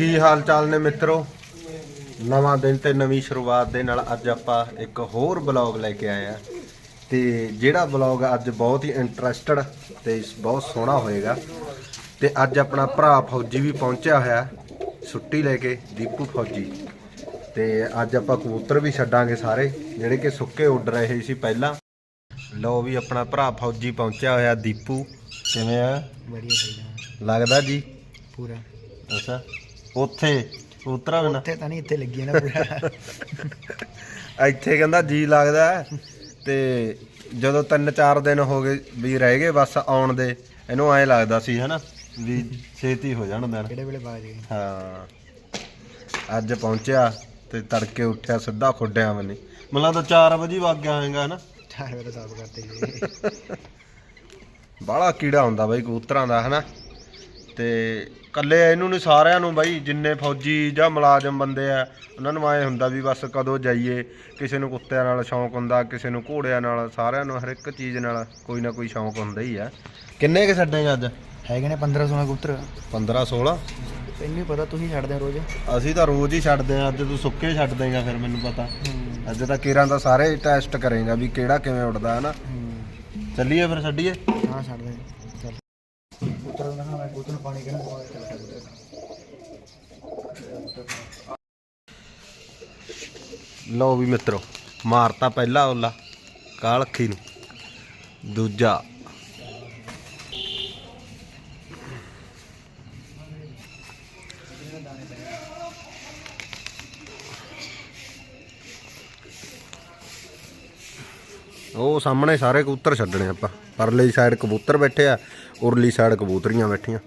ਕੀ ਹਾਲ ਚਾਲ ਨੇ ਮਿੱਤਰੋ? ਨਵਾਂ ਦਿਨ ਤੇ ਨਵੀਂ ਸ਼ੁਰੂਆਤ ਦੇ ਨਾਲ ਅੱਜ ਆਪਾਂ ਇੱਕ ਹੋਰ ਬਲੌਗ ਲੈ ਕੇ ਆਏ ਆ। ਤੇ ਜਿਹੜਾ ਬਲੌਗ ਅੱਜ ਬਹੁਤ ਹੀ ਇੰਟਰਸਟਡ ਤੇ ਬਹੁਤ ਸੋਹਣਾ ਹੋਏਗਾ। ਤੇ ਅੱਜ ਆਪਣਾ ਭਰਾ ਫੌਜੀ ਵੀ ਪਹੁੰਚਿਆ ਹੋਇਆ ਛੁੱਟੀ ਲੈ ਕੇ ਦੀਪੂ ਫੌਜੀ। ਤੇ ਅੱਜ ਆਪਾਂ ਕਬੂਤਰ ਵੀ ਛੱਡਾਂਗੇ ਸਾਰੇ ਜਿਹੜੇ ਕਿ ਸੁੱਕੇ ਉੱਡ ਰਹੇ ਸੀ ਪਹਿਲਾਂ। ਲਓ ਵੀ ਆਪਣਾ ਭਰਾ ਫੌਜੀ ਪਹੁੰਚਿਆ ਹੋਇਆ ਦੀਪੂ। ਕਿਵੇਂ ਆ? ਵਧੀਆ ਲੱਗਦਾ ਜੀ? ਪੂਰਾ। ਅੱਛਾ। ਉੱਥੇ ਕਬੂਤਰਾਂ ਬਿਨਾ। ਉੱਥੇ ਤਾਂ ਨਹੀਂ ਇੱਥੇ ਲੱਗੀ ਹੈ ਨਾ ਪੂਰਾ। ਇੱਥੇ ਕਹਿੰਦਾ ਜੀ ਲੱਗਦਾ ਹੈ। ਤੇ ਜਦੋਂ ਤਿੰਨ ਚਾਰ ਦਿਨ ਹੋ ਗਏ ਵੀ ਰਹਿ ਗਏ ਬਸ ਆਉਣ ਦੇ ਇਹਨੂੰ ਐਂ ਲੱਗਦਾ ਸੀ ਹਨਾ ਵੀ ਛੇਤੀ ਹੋ ਜਾਣ ਦਿਨ। ਕਿਹੜੇ ਵੇਲੇ ਬਾਜ ਗਏ ਹਾਂ ਅੱਜ ਪਹੁੰਚਿਆ ਤੇ ਤੜਕੇ ਉੱਠਿਆ ਸਿੱਧਾ ਖੁੱਡਿਆ ਮੈਨੇ ਮਤਲਬ ਤਾਂ 4 ਵਜੇ ਵਗ ਗਿਆ ਹੋਏਗਾ ਹਨਾ। ਚਾਰ ਵੇਲੇ ਸਾਫ਼ ਕਰਤੇ ਜੀ। ਬਾਹਲਾ ਕੀੜਾ ਹੁੰਦਾ ਬਾਈ ਕਬੂਤਰਾਂ ਦਾ ਹਨਾ। ਤੇ ਕੱਲੇ ਇਹਨੂੰ ਨਹੀਂ ਸਾਰਿਆਂ ਨੂੰ ਬਾਈ ਜਿੰਨੇ ਫੌਜੀ ਜਾਂ ਮੁਲਾਜ਼ਮ ਬੰਦੇ ਆ ਉਹਨਾਂ ਨੂੰ ਐ ਹੁੰਦਾ ਵੀ ਬਸ ਕਦੋਂ ਜਾਈਏ ਕਿਸੇ ਨੂੰ ਕੁੱਤਿਆਂ ਨਾਲ ਸ਼ੌਂਕ ਹੁੰਦਾ ਕਿਸੇ ਨੂੰ ਘੋੜਿਆਂ ਨਾਲ ਸਾਰਿਆਂ ਨੂੰ ਹਰ ਇੱਕ ਚੀਜ਼ ਨਾਲ ਕੋਈ ਨਾ ਕੋਈ ਸ਼ੌਂਕ ਹੁੰਦਾ ਹੀ ਆ। ਕਿੰਨੇ ਕੇ ਛੱਡੇਗਾ ਅੱਜ? ਹੈਗੇ ਨੇ 15 16 ਕਬੂਤਰ। 15 16 ਤੈਨੂੰ ਪਤਾ ਤੁਸੀਂ ਛੱਡਦੇ ਹੋ ਰੋਜ਼? ਅਸੀਂ ਤਾਂ ਰੋਜ਼ ਹੀ ਛੱਡਦੇ ਆ ਅੱਜ ਤੂੰ ਸੁੱਕੇ ਛੱਡ ਦੇਗਾ ਫਿਰ ਮੈਨੂੰ ਪਤਾ। ਅੱਜ ਤਾਂ ਕੀਰਾਂ ਦਾ ਸਾਰੇ ਟੈਸਟ ਕਰੇਗਾ ਵੀ ਕਿਹੜਾ ਕਿਵੇਂ ਉੱਡਦਾ ਹੈ। ਨਾ ਚੱਲੀਏ ਫਿਰ ਛੱਡੀਏ? ਹਾਂ ਛੱਡਦੇ ਚੱਲ ਕਬੂਤਰ ਦਾ ਮੈਂ ਕਬੂਤਰ ਨੂੰ ਪਾਣੀ ਕਿਹਨਾਂ ਪਵਾ ਚੱਲ ਕਬੂਤਰ ਲਓ ਵੀ ਮਿੱਤਰੋ ਮਾਰਤਾ ਪਹਿਲਾ ਓਲਾ ਕਾਲਖੀ ਨੂੰ। ਦੂਜਾ ਉਹ ਸਾਹਮਣੇ ਸਾਰੇ ਕਬੂਤਰ ਛੱਡਣੇ ਆਪਾਂ। ਪਰਲੀ ਸਾਈਡ ਕਬੂਤਰ ਬੈਠੇ ਆ, ਉਰਲੀ ਸਾਈਡ ਕਬੂਤਰੀਆਂ ਬੈਠੀਆਂ।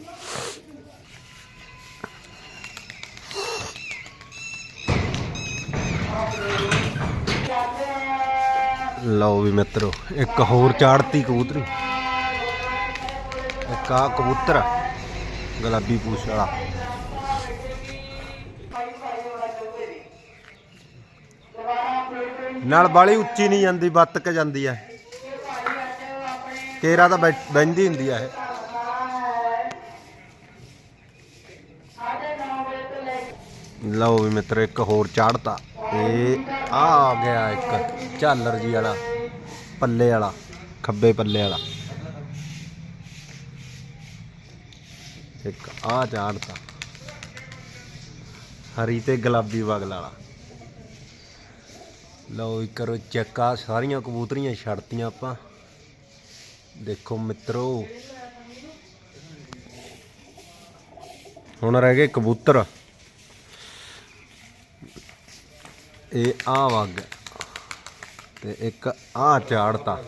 ਲਓ ਵੀ ਮਿੱਤਰੋ, ਇੱਕ ਹੋਰ ਚਾੜਤੀ ਕਬੂਤਰੀ। ਇੱਕ ਆ ਕਬੂਤਰ ਗੁਲਾਬੀ ਪੂਛ ਵਾਲਾ। ਨਾਲ ਬਾਲੀ ਉੱਚੀ ਨਹੀਂ ਜਾਂਦੀ ਬੱਤ ਜਾਂਦੀ ਆ। ਕੇਰਾ ਤਾਂ ਬੈ- ਹੁੰਦੀ ਆ ਇਹ। ਲਓ ਵੀ ਮਿੱਤਰ, ਇੱਕ ਹੋਰ ਚਾੜਤਾ ਇਹ ਆ ਆ ਗਿਆ ਇੱਕ ਝਾਲਰ ਜੀ ਵਾਲਾ, ਪੱਲੇ ਵਾਲਾ, ਖੱਬੇ ਪੱਲੇ ਵਾਲਾ। ਇੱਕ ਆ ਚਾੜਤਾ ਹਰੀ ਤੇ ਗੁਲਾਬੀ ਵਗਲ ਵਾਲਾ। ਲਓ ਵੀ ਕਰੋ ਚੈੱਕ ਆ, ਸਾਰੀਆਂ ਕਬੂਤਰੀਆਂ ਛੱਡਤੀਆਂ ਆਪਾਂ। ਦੇਖੋ ਮਿੱਤਰੋ। ਹੁਣ ਰਹਿ ਗਏ ਕਬੂਤਰ। ਇਹ ਆ ਵਗ। ਤੇ ਇੱਕ ਆ ਚਾੜਤਾ।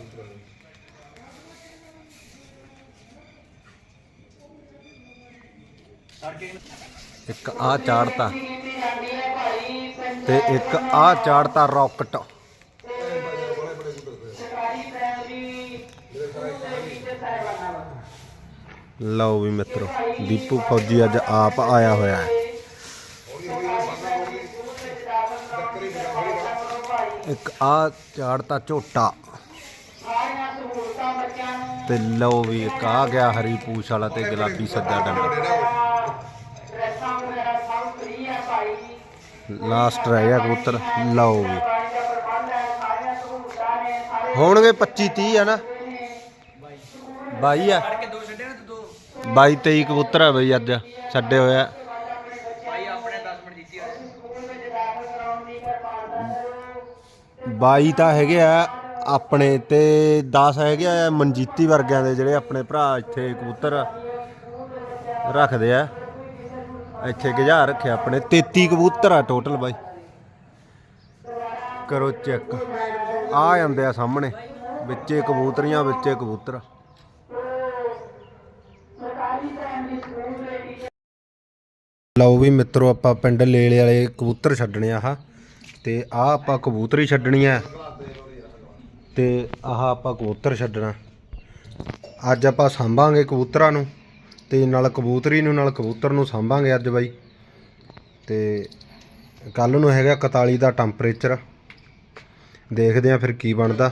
ਇੱਕ ਆ ਚਾੜਤਾ। ਤੇ ਇੱਕ ਆ ਚਾੜਤਾ ਰੌਕਟ ਲਓ ਵੀ ਮਿੱਤਰੋ, ਦੀਪੂ ਫੌਜੀ ਅੱਜ ਆਪ ਆਇਆ ਹੋਇਆ ਹੈ। ਇੱਕ ਆ ਚਾੜਤਾ ਝੋਟਾ। ਤੇ ਲਓ ਵੀ ਇੱਕ ਆ ਗਿਆ ਹਰੀ ਪੂਛ ਵਾਲਾ ਤੇ ਗੁਲਾਬੀ ਸੱਜਾ ਡੰਡਾ। ਲਾਸਟ ਰਹਿ ਗਿਆ ਕਬੂਤਰ, ਲਓ ਵੀ। ਹੋਣਗੇ 25 30 ਆ ਨਾ? 22 ਆ। 22 23 ਕਬੂਤਰ ਆ ਬਈ ਅੱਜ, ਛੱਡੇ ਹੋਏ ਆ ਬਾਈ ਤਾਂ ਹੈਗੇ ਆ ਆਪਣੇ ਤੇ 10 ਹੈਗੇ ਆ ਮਨਜੀਤੀ ਵਰਗਿਆਂ ਦੇ ਜਿਹੜੇ ਆਪਣੇ ਭਰਾ ਇੱਥੇ ਕਬੂਤਰ ਰੱਖਦੇ ਆ। ਇੱਥੇ ਗਜਾ ਰੱਖਿਆ ਆਪਣੇ। 33 ਕਬੂਤਰ ਆ ਟੋਟਲ ਬਾਈ। ਕਰੋ ਚੈੱਕ ਆ ਜਾਂਦੇ ਆ ਸਾਹਮਣੇ। ਵਿੱਚੇ ਕਬੂਤਰੀਆਂ, ਵਿੱਚੇ ਕਬੂਤਰ। ਲਓ ਵੀ ਮਿੱਤਰੋ, ਆਪਾਂ ਪਿੰਡ ਲੇਲੇ ਵਾਲੇ ਕਬੂਤਰ ਛੱਡਣੇ ਆ ਆਹ। ਤੇ ਆਹ ਆਪਾਂ ਕਬੂਤਰੀ ਛੱਡਣੀ ਆ। ਤੇ ਆਹ ਆਪਾਂ ਕਬੂਤਰ ਛੱਡਣਾ। ਅੱਜ ਆਪਾਂ ਸਾਂਭਾਂਗੇ ਕਬੂਤਰਾਂ ਨੂੰ। ਤੇ ਨਾਲ ਕਬੂਤਰੀ ਨੂੰ ਨਾਲ ਕਬੂਤਰ ਨੂੰ ਸਾਂਭਾਂਗੇ ਅੱਜ ਬਾਈ। ਤੇ ਕੱਲ ਨੂੰ ਹੈਗਾ 41 ਦਾ ਟੈਂਪਰੇਚਰ ਦੇਖਦੇ ਆ ਫਿਰ ਕੀ ਬਣਦਾ।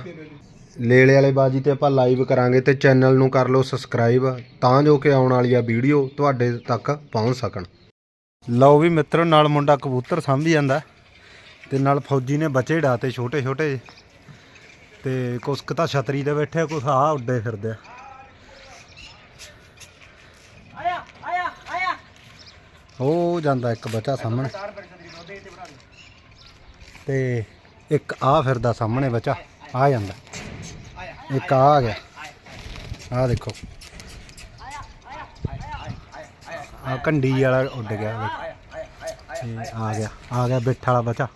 ਲੇਲੇ ਵਾਲੇ ਬਾਜੀ ਤੇ ਆਪਾਂ ਲਾਈਵ ਕਰਾਂਗੇ ਤੇ ਚੈਨਲ ਨੂੰ ਕਰ ਲਓ ਸਬਸਕ੍ਰਾਈਬ ਤਾਂ ਜੋ ਕਿ ਆਉਣ ਵਾਲੀਆਂ ਵੀਡੀਓ ਤੁਹਾਡੇ ਤੱਕ ਪਹੁੰਚ ਸਕਣ। ਲਓ ਵੀ ਮਿੱਤਰੋ ਨਾਲ ਮੁੰਡਾ ਕਬੂਤਰ ਸਾਂਭੀ ਜਾਂਦਾ। ਤੇ ਨਾਲ ਫੌਜੀ ਨੇ ਬੱਚੇ ਡਾਤੇ ਛੋਟੇ ਛੋਟੇ ਤੇ ਕੁਛ ਕੁ ਤਾਂ ਛਤਰੀ ਤੇ ਬੈਠੇ ਆ, ਕੁਛ ਆ ਉੱਡੇ ਫਿਰਦੇ ਆ ਆਇਆ ਆਇਆ ਆਇਆ ਉਹ ਜਾਂਦਾ ਇੱਕ ਬੱਚਾ ਸਾਹਮਣੇ। ਤੇ ਇੱਕ ਆ ਫਿਰਦਾ ਸਾਹਮਣੇ ਬੱਚਾ, ਆ ਜਾਂਦਾ। ਇੱਕ ਆ ਗਿਆ। ਆ ਦੇਖੋ। ਆ ਕੰਡੀ ਵਾਲਾ ਉੱਡ ਗਿਆ। ਤੇ ਆ ਗਿਆ। ਆ ਗਿਆ ਬਿੱਠ ਵਾਲਾ ਬੱਚਾ।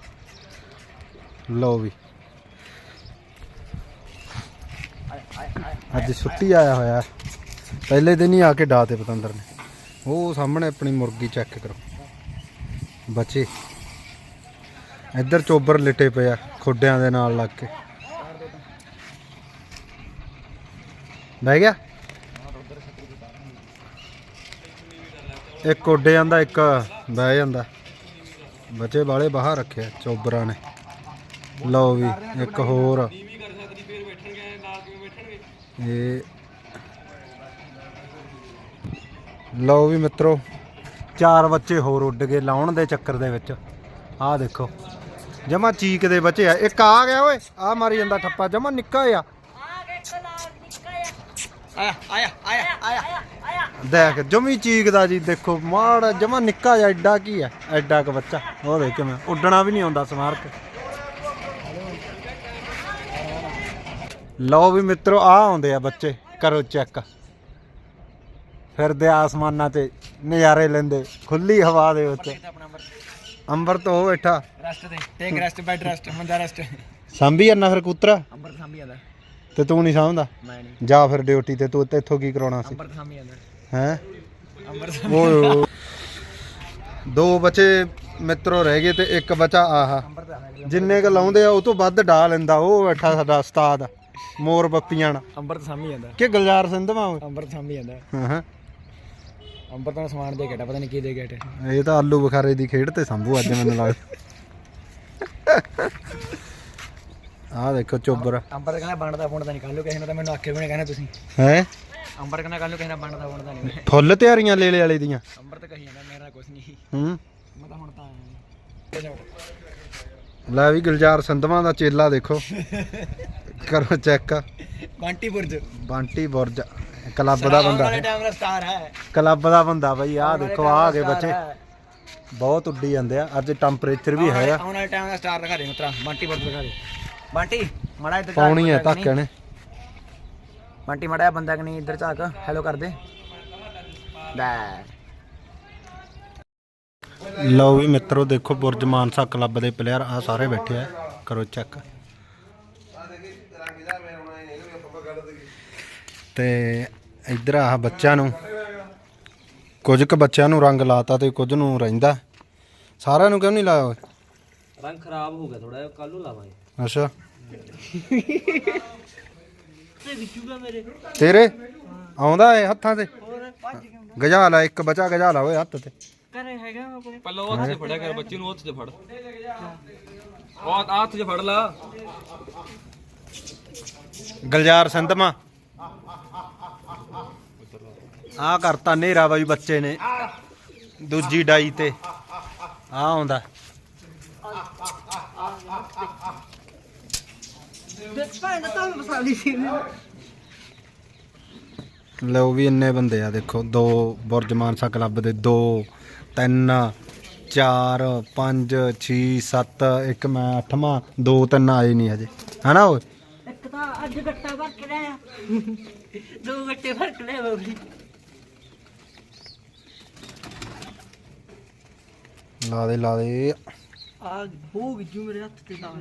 ਲਓ ਵੀ। ਅੱਜ ਛੁੱਟੀ ਆਇਆ ਹੋਇਆ। ਪਹਿਲੇ ਦਿਨ ਹੀ ਆ ਕੇ ਡਾ ਤੇ ਪਤੰਦਰ ਨੇ। ਉਹ ਸਾਹਮਣੇ ਆਪਣੀ ਮੁਰਗੀ ਚੈੱਕ ਕਰੋ। ਬੱਚੇ, ਇੱਧਰ ਚੋਬਰ ਲਿਟੇ ਪਏ ਆ, ਖੁੱਡਿਆਂ ਦੇ ਨਾਲ ਲੱਗ ਕੇ। ਬਹਿ ਗਿਆ? ਇੱਕ ਉੱਡੇ ਜਾਂਦਾ, ਇੱਕ ਬਹਿ ਜਾਂਦਾ। ਬੱਚੇ ਬਾਲੇ ਬਾਹਰ ਰੱਖਿਆ, ਚੋਬਰਾਂ ਨੇ। ਲਓ ਵੀ, ਇੱਕ ਹੋਰ। ਇਹ ਲਓ ਵੀ ਮਿੱਤਰੋ, ਚਾਰ ਬੱਚੇ ਹੋਰ ਉੱਡ ਗਏ ਲਾਉਣ ਦੇ ਚੱਕਰ ਦੇ ਵਿੱਚ। ਆਹ ਦੇਖੋ, ਜਮਾ ਚੀਕ ਦੇ ਬੱਚੇ ਆ। ਇੱਕ ਆ ਗਿਆ ਓਏ ਆ ਮਾਰੀ ਜਾਂਦਾ ਠੱਪਾ, ਜਮਾ ਨਿੱਕਾ ਆ ਆਇਆ ਆਇਆ ਆਇਆ ਆਇਆ। ਦੇਖ, ਜਮੀ ਚੀਕਦਾ ਜੀ, ਦੇਖੋ, ਮਾੜਾ ਜਮਾ ਨਿੱਕਾ ਜਿਹਾ, ਐਡਾ ਕੀ ਆ, ਐਡਾ ਕ ਬੱਚਾ। ਉਹ ਦੇਖ ਕਿਵੇਂ, ਉੱਡਣਾ ਵੀ ਨਹੀਂ ਆਉਂਦਾ ਸਮਾਰਕ। ਲਓ ਵੀ ਮਿੱਤਰੋ ਆ ਆਉਂਦੇ ਆ ਬੱਚੇ, ਕਰੋ ਚੈੱਕ। ਫਿਰਦੇ ਆਸਮਾਨਾਂ ਤੇ ਨਜ਼ਾਰੇ ਲੈਂਦੇ ਖੁੱਲੀ ਹਵਾ ਦੇ ਉੱਤੇ। ਅੰਬਰ। ਤੋਂ ਬੈਠਾ। ਰੈਸਟ ਤੇ ਟੇਕ ਰੈਸਟ ਬੈਡ ਰੈਸਟ ਮੰਦਾ ਰੈਸਟ ਸਾਂਭੀ ਜਾਂਦਾ ਫਿਰ ਕੂਤਰਾ? ਅੰਬਰ ਸਾਂਭੀ ਜਾਂਦਾ। ਤੇ ਤੂੰ ਨਹੀਂ ਸਾਂਭਦਾ? ਮੈਂ ਨਹੀਂ। ਜਾ ਫਿਰ ਡਿਊਟੀ ਤੇ ਤੂੰ ਤੇ ਇੱਥੋਂ ਕੀ ਕਰਾਉਣਾ ਸੀ? ਅੰਬਰ ਸਾਂਭੀ ਜਾਂਦਾ। ਹੈ? ਅੰਬਰ ਦੋ ਬੱਚੇ ਮਿੱਤਰੋ ਰਹਿ ਗਏ ਤੇ ਇੱਕ ਬੱਚਾ ਆਹਾ। ਜਿੰਨੇ ਕ ਲਾਉਂਦੇ ਆ ਉਹ ਤੋਂ ਵੱਧ ਡਾ ਲੈਂਦਾ ਉਹ ਬੈਠਾ ਸਾਡਾ ਉਸਤਾਦ ਮੋਰ ਬੱਪੀਆਂ ਅੰਬਰ ਸਾਂਭੀ ਜਾਂਦਾ। ਕਿ ਗੁਲਜ਼ਾਰ ਸਿੰਧਵਾ ਅੰਬਰ ਜਾਂਦਾ। ਹਾਂ ਹਾਂ। ਅੰਬਰ ਤਾਂ ਸਮਾਨ ਦੇ ਘਟਾ ਪਤਾ ਨਹੀਂ ਕੀ ਦੇ ਗੇਟ ਇਹ ਤਾਂ ਆਲੂ ਬੁਖਾਰੇ ਦੀ ਖੇਡ ਤੇ ਸੰਭੂ ਅੱਜ ਮੈਨੂੰ ਲੱਗਦਾ। ਆਹ ਦੇਖੋ ਚੋਬਰ। ਅੰਬਰ ਕਹਿੰਦਾ ਬਣਦਾ ਬੁਣਦਾ ਨਹੀਂ ਕੱਲ ਕਿਸੇ ਨੇ ਤਾਂ ਮੈਨੂੰ ਆਖੇ ਵੀ ਨਹੀਂ ਕਹਿੰਦੇ ਤੁਸੀਂ। ਹੈ? ਅੰਬਰ ਕਹਿੰਦਾ ਕੱਲ ਕਿਸੇ ਨੇ ਬਣਦਾ ਬੁਣਦਾ ਨਹੀਂ ਫੁੱਲ ਤਿਆਰੀਆਂ ਲੈ ਲੈ ਵਾਲੇ ਦੀਆਂ। ਅੰਬਰ ਤਾਂ ਕਹੀ ਜਾਂਦਾ ਮੇਰਾ ਕੁਝ ਨਹੀਂ ਹੂੰ। ਮੈਂ ਤਾਂ ਹੁਣ ਤਾਂ ਆਇਆ ਲੈ ਵੀ ਗੁਲਜ਼ਾਰ ਸਿੰਧਵਾ ਦਾ ਚੇਲਾ ਦੇਖੋ। ਕਰੋ ਚੈੱਕ ਬੰਟੀ ਬੁਰਜ। ਬੰਟੀ ਬੁਰਜ ਕਲੱਬ ਦਾ ਬੰਦਾ। ਹੈ ਟਾਈਮ ਦਾ ਸਟਾਰ ਹੈ। ਕਲੱਬ ਦਾ ਬੰਦਾ ਬਈ ਆਹ ਦੇਖੋ ਆ ਗਏ ਬੱਚੇ। ਬਹੁਤ ਉੱਡੀ ਜਾਂਦੇ ਆ ਅੱਜ ਟੈਂਪਰੇਚਰ ਵੀ ਹੈਗਾ ਆਉਣ ਵਾਲੇ ਟਾਈਮ ਦਾ ਸਟਾਰ ਦਿਖਾ ਦੇ ਮਿੱਤਰਾ ਬੰਟੀ ਬੁਰਜ ਦਿਖਾ ਦੇ। ਬੰਟੀ ਮੜਾ ਇੱਧਰ ਪਾਉਣੀ ਹੈ ਧੱਕੇ ਨੇ? ਬੰਟੀ ਮੜਾ ਬੰਦਾ ਕਿ ਨਹੀਂ ਇੱਧਰ ਝਾਕ ਹੈਲੋ ਕਰ ਦੇ। ਲੈ ਲਓ ਵੀ ਮਿੱਤਰੋ ਦੇਖੋ ਬੁਰਜ ਮਾਨਸਾ ਕਲੱਬ ਦੇ ਪਲੇਅਰ ਆ ਸਾਰੇ ਬੈਠੇ ਆ। ਕਰੋ ਚੈੱਕ ਤੇ ਇੱਧਰ ਆ ਬੱਚਿਆਂ ਨੂੰ। ਕੁਝ ਕੁ ਬੱਚਿਆਂ ਨੂੰ ਰੰਗ ਲਾਤਾ ਤੇ ਕੁਝ ਨੂੰ ਰਹਿੰਦਾ। ਸਾਰਿਆਂ ਨੂੰ ਕਿਉਂ ਨਹੀਂ ਲਾਇਆ ਓਏ? ਰੰਗ ਖਰਾਬ ਹੋ ਗਿਆ ਥੋੜਾ ਕੱਲ ਨੂੰ ਲਾਵਾਂਗੇ। ਅੱਛਾ। ਤੇ ਵਿਚੂਗਾ ਮੇਰੇ। ਤੇਰੇ? ਆਉਂਦਾ ਏ ਹੱਥਾਂ ਤੇ? ਹੋਰ ਭੱਜ ਗਜਾ ਲਾ ਇੱਕ ਬੱਚਾ ਗਜਾ ਲਾ ਓਏ ਹੱਥ ਤੇ। ਕਰੇ ਹੈਗਾ ਆਪਣੇ ਪੱਲੋ ਹੱਥ 'ਚ ਫੜਿਆ ਕਰ ਬੱਚੇ ਨੂੰ ਹੱਥ 'ਚ ਫੜ। ਉਹ ਹੱਥ 'ਚ ਫੜ ਲਾ। ਗਲਜਾਰ ਸਿੰਧਮਾ। ਆ ਕਰਤਾ ਨੇਰਾ ਬਾਈ ਬੱਚੇ ਨੇ। ਦੂਜੀ ਡਾਈ ਤੇ। ਆ ਆਉਂਦਾ। ਲਓ ਵੀ ਇੰਨੇ ਬੰਦੇ ਆ, ਦੇਖੋ, ਦੋ ਬੁਰਜ ਮਾਨਸਾ ਕਲੱਬ ਦੇ ਦੋ, ਤਿੰਨ, ਚਾਰ, ਪੰਜ 6 7 ਇੱਕ, ਮੈਂ ਅੱਠਵਾਂ, ਦੋ, ਤਿੰਨ ਆਏ ਨਹੀਂ ਹਜੇ। ਹਨਾ ਓਏ? ਲਾ ਦੇ ਲਾ ਦੇ। ਆ ਹੋ ਗਿੱਜੂ ਮੇਰੇ ਹੱਥ ਤੇ ਤਾਂ।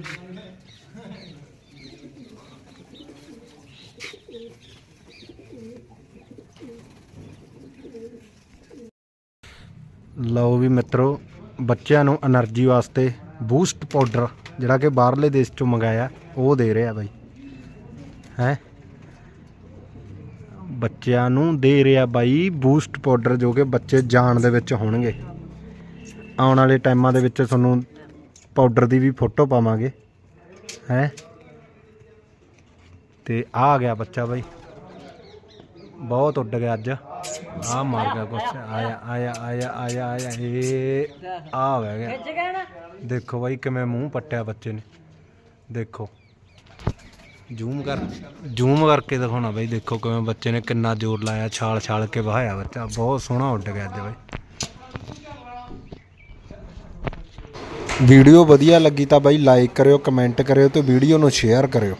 ਲਓ ਵੀ ਮਿੱਤਰੋ ਬੱਚਿਆਂ ਨੂੰ એનર્ਜੀ ਵਾਸਤੇ ਬੂਸਟ ਪਾਊਡਰ ਜਿਹੜਾ ਕਿ ਬਾਹਰਲੇ ਦੇਸ਼ ਚੋਂ ਮੰਗਾਇਆ ਉਹ ਦੇ ਰਿਹਾ ਬਾਈ। ਹੈ। ਬੱਚਿਆਂ ਨੂੰ ਦੇ ਰਿਹਾ ਬਾਈ ਬੂਸਟ ਪਾਊਡਰ ਜੋ ਕਿ ਬੱਚੇ ਜਾਣ ਦੇ ਵਿੱਚ ਹੋਣਗੇ। ਆਉਣ ਵਾਲੇ ਟਾਈਮਾਂ ਦੇ ਵਿੱਚ ਤੁਹਾਨੂੰ ਪਾਊਡਰ ਦੀ ਵੀ ਫੋਟੋ ਪਾਵਾਂਗੇ। ਹੈ। ਤੇ ਆ ਗਿਆ ਬੱਚਾ ਬਾਈ। ਬਹੁਤ ਉੱਡ ਗਿਆ ਅੱਜ। ਆ ਮਾਰ ਗਿਆ ਕੁਛ। ਆਇਆ ਆਇਆ ਆਇਆ ਆਇਆ ਆਇਆ। ਇਹ ਆ ਵਹਿ ਗਿਆ। ਦੇਖੋ ਬਾਈ ਕਿਵੇਂ ਮੂੰਹ ਪੱਟਿਆ ਬੱਚੇ ਨੇ। ਦੇਖੋ। ਜ਼ੂਮ ਕਰ, ਜ਼ੂਮ ਕਰਕੇ ਦਿਖਾਉਣਾ ਬਾਈ, ਦੇਖੋ ਕਿਵੇਂ ਬੱਚੇ ਨੇ ਕਿੰਨਾ ਜ਼ੋਰ ਲਾਇਆ, ਛਾਲ ਛਾਲ ਕੇ ਵਹਾਇਆ ਬੱਚਾ। ਬਹੁਤ ਸੋਹਣਾ ਉੱਡ ਗਿਆ ਅੱਜ ਬਾਈ। ਵੀਡੀਓ ਵਧੀਆ ਲੱਗੀ ਤਾਂ ਬਾਈ ਲਾਈਕ ਕਰਿਓ ਕਮੈਂਟ ਕਰਿਓ ਤੇ ਵੀਡੀਓ ਨੂੰ ਸ਼ੇਅਰ ਕਰਿਓ।